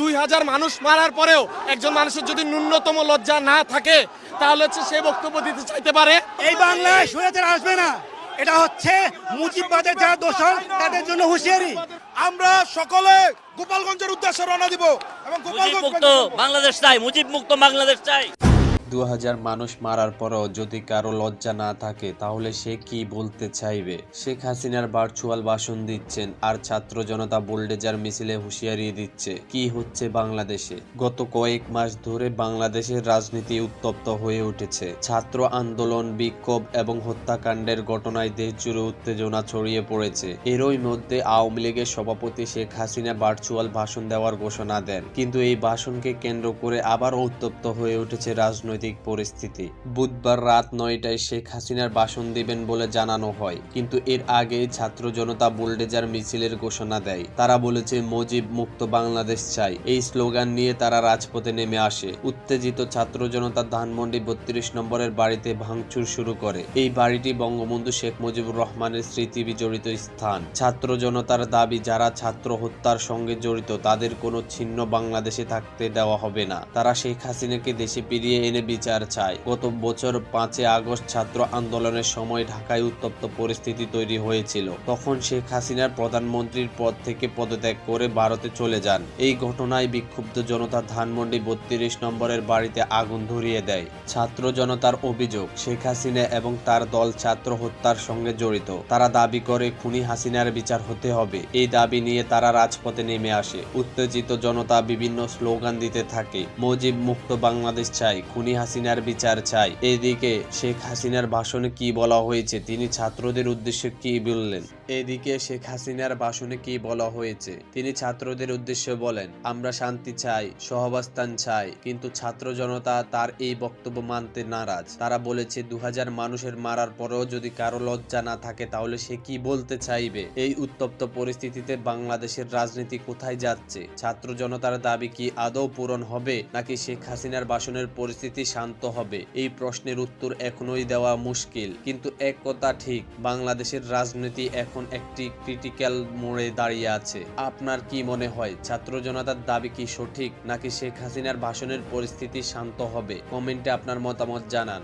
দুই হাজার মানুষ মারার পরেও একজন মানুষের যদি ন্যূনতম লজ্জা না থাকে তাহলে হচ্ছে সে বক্তব্য দিতে চাইতে পারে। এই বাংলায় স্বৈরাচার আসবে না। এটা হচ্ছে মুজিববাদের যা দোষর তাদের জন্য হুঁশিয়ারি। আমরা সকলে গোপালগঞ্জের উদ্দেশ্যে রওনা দিব এবং গোপালগঞ্জ মুক্ত বাংলাদেশ চাই মুজিব মুক্ত বাংলাদেশ চাই। দু হাজার মানুষ মারার পরও যদি কারও লজ্জা না থাকে, তাহলে সে কি বলতে চাইবে? শেখ হাসিনার ভার্চুয়াল ভাষণ দিচ্ছেন আর ছাত্র জনতা বুলডেজার মিছিলে হুঁশিয়ারি দিচ্ছে। কি হচ্ছে বাংলাদেশে? গত কয়েক মাস ধরে বাংলাদেশের রাজনীতি উত্তপ্ত হয়ে উঠেছে। ছাত্র আন্দোলন, বিক্ষোভ এবং হত্যাকাণ্ডের ঘটনায় দেশ জুড়ে উত্তেজনা ছড়িয়ে পড়েছে। এরই মধ্যে আওয়ামী লীগের সভাপতি শেখ হাসিনা ভার্চুয়াল ভাষণ দেওয়ার ঘোষণা দেন। কিন্তু এই ভাষণকে কেন্দ্র করে আবারও উত্তপ্ত হয়ে উঠেছে রাজনৈতিক পরিস্থিতি। বুধবার রাত নয়টায় শেখ হাসিনার ভাষণ দিবেন বলে জানানো হয়। কিন্তু এর আগে ছাত্র জনতা বুলডেজার মিছিলের ঘোষণা দেয়। তারা বলেছে, মুজিব মুক্ত বাংলাদেশ চাই। এই স্লোগান নিয়ে তারা রাজপথে নেমে আসে। উত্তেজিত ছাত্র জনতা ধানমন্ডি বত্রিশ নম্বরের বাড়িতে ভাঙচুর শুরু করে। এই বাড়িটি বঙ্গবন্ধু শেখ মুজিবুর রহমানের স্মৃতি বিজড়িত স্থান। ছাত্র জনতার দাবি, যারা ছাত্র হত্যার সঙ্গে জড়িত, তাদের কোনো ছিন্ন বাংলাদেশে থাকতে দেওয়া হবে না। তারা শেখ হাসিনাকে দেশে ফিরিয়ে এনে বিচার চায়। গত বছর পাঁচই আগস্ট ছাত্র আন্দোলনের সময় ঢাকায় উত্তপ্ত পরিস্থিতি তৈরি হয়েছিল। তখন শেখ হাসিনার প্রধানমন্ত্রীর পদ থেকে পদত্যাগ করে ভারতে চলে যান। এই ঘটনায় বিক্ষুব্ধ জনতা ধানমন্ডি বত্রিশ নম্বরের বাড়িতে আগুন ধরিয়ে দেয়। ছাত্র জনতার অভিযোগ, শেখ হাসিনা এবং তার দল ছাত্র হত্যার সঙ্গে জড়িত। তারা দাবি করে, খুনি হাসিনার বিচার হতে হবে। এই দাবি নিয়ে তারা রাজপথে নেমে আসে। উত্তেজিত জনতা বিভিন্ন স্লোগান দিতে থাকে। মুজিব মুক্ত বাংলাদেশ চাই খুনি হাসিনার বিচার চাই। এদিকে শেখ হাসিনার ভাষণে কি বলা হয়েছে, তিনি ছাত্রদের উদ্দেশ্যে কি বললেন? এদিকে শেখ হাসিনার ভাষণে কি বলা হয়েছে, তিনি ছাত্রদের উদ্দেশ্যে বলেন, আমরা শান্তি চাই, সহাবস্থান চাই, কিন্তু ছাত্র জনতা তার এই বক্তব্য মানতে নারাজ। তারা বলেছে দু হাজার মানুষের মারার পরেও যদি কারও লজ্জা না থাকে, তাহলে সে কি বলতে চাইবে? এই উত্তপ্ত পরিস্থিতিতে বাংলাদেশের রাজনীতি কোথায় যাচ্ছে? ছাত্র জনতার দাবি কি আদৌ পূরণ হবে, নাকি শেখ হাসিনার ভাষণের পরিস্থিতি শান্ত হবে। এই প্রশ্নের উত্তর এখনোই দেওয়া মুশকিল। কিন্তু এক কথা ঠিক, বাংলাদেশের রাজনীতি এখন একটি ক্রিটিক্যাল মোড়ে দাঁড়িয়ে আছে। আপনার কি মনে হয়, ছাত্র জনতার দাবি কি সঠিক, নাকি শেখ হাসিনার ভাষণের পরিস্থিতি শান্ত হবে? কমেন্টে আপনার মতামত জানান।